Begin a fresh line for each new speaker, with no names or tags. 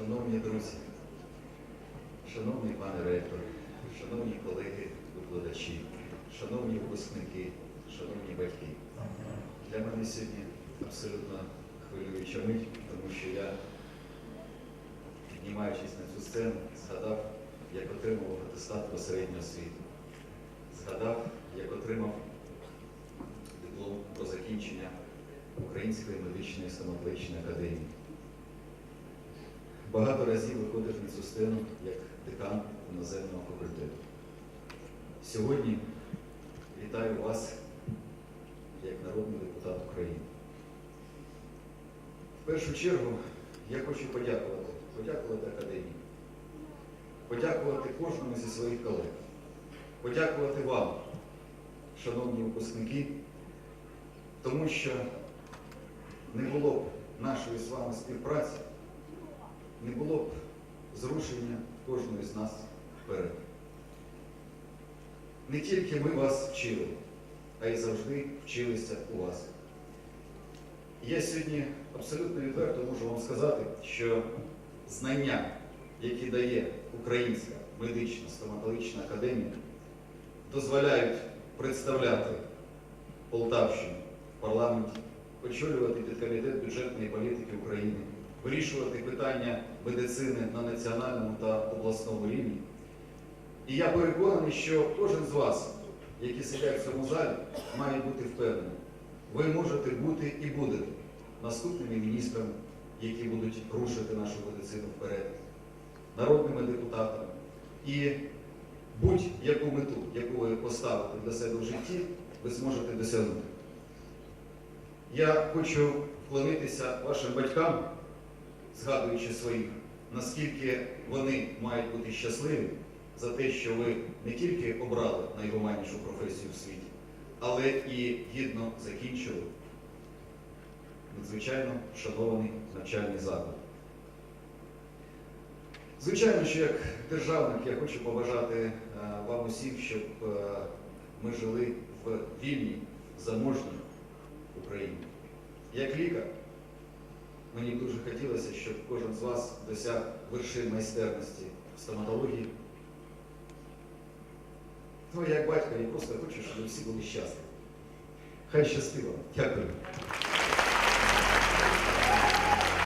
Шановні друзі, шановний пане ректор, шановні колеги, викладачі, шановні випускники, шановні батьки, для мене сьогодні абсолютно хвилююча мить, тому що я, піднімаючись на цю сцену, згадав, як отримав атестат посереднього світу, згадав, як отримав диплом про закінчення Української медичної самопличної академії. Багато разів виходив на цю сцену як декан іноземного факультету. Сьогодні вітаю вас як народний депутат України. В першу чергу я хочу подякувати, подякувати академії, подякувати кожному зі своїх колег, подякувати вам, шановні випускники, тому що не було б нашої з вами співпраці, не було б зрушення кожного з нас вперед. Не тільки ми вас вчили, а й завжди вчилися у вас. Я сьогодні абсолютно відверто можу вам сказати, що знання, які дає Українська медична стоматологічна академія, дозволяють представляти Полтавщину в парламенті, очолювати підкомітет бюджетної політики України, вирішувати питання медицини на національному та обласному рівні. І я переконаний, що кожен з вас, які сидять в цьому залі, має бути впевнений. Ви можете бути і будете наступними міністрами, які будуть рушити нашу медицину вперед, народними депутатами. І будь-яку мету, яку ви поставите для себе в житті, ви зможете досягнути. Я хочу вклонитися вашим батькам, згадуючи своїх, наскільки вони мають бути щасливі за те, що ви не тільки обрали найгуманнішу професію в світі, але і гідно закінчили надзвичайно шанований навчальний заклад. Звичайно, що як державник я хочу побажати е, вам усім, щоб е, ми жили в вільній, заможній Україні. Як лікар, мені б дуже хотілося, щоб кожен з вас досяг вершин майстерності в стоматології. Ну, як батько, я просто хочу, щоб всі були щасливі. Хай щастиво. Дякую.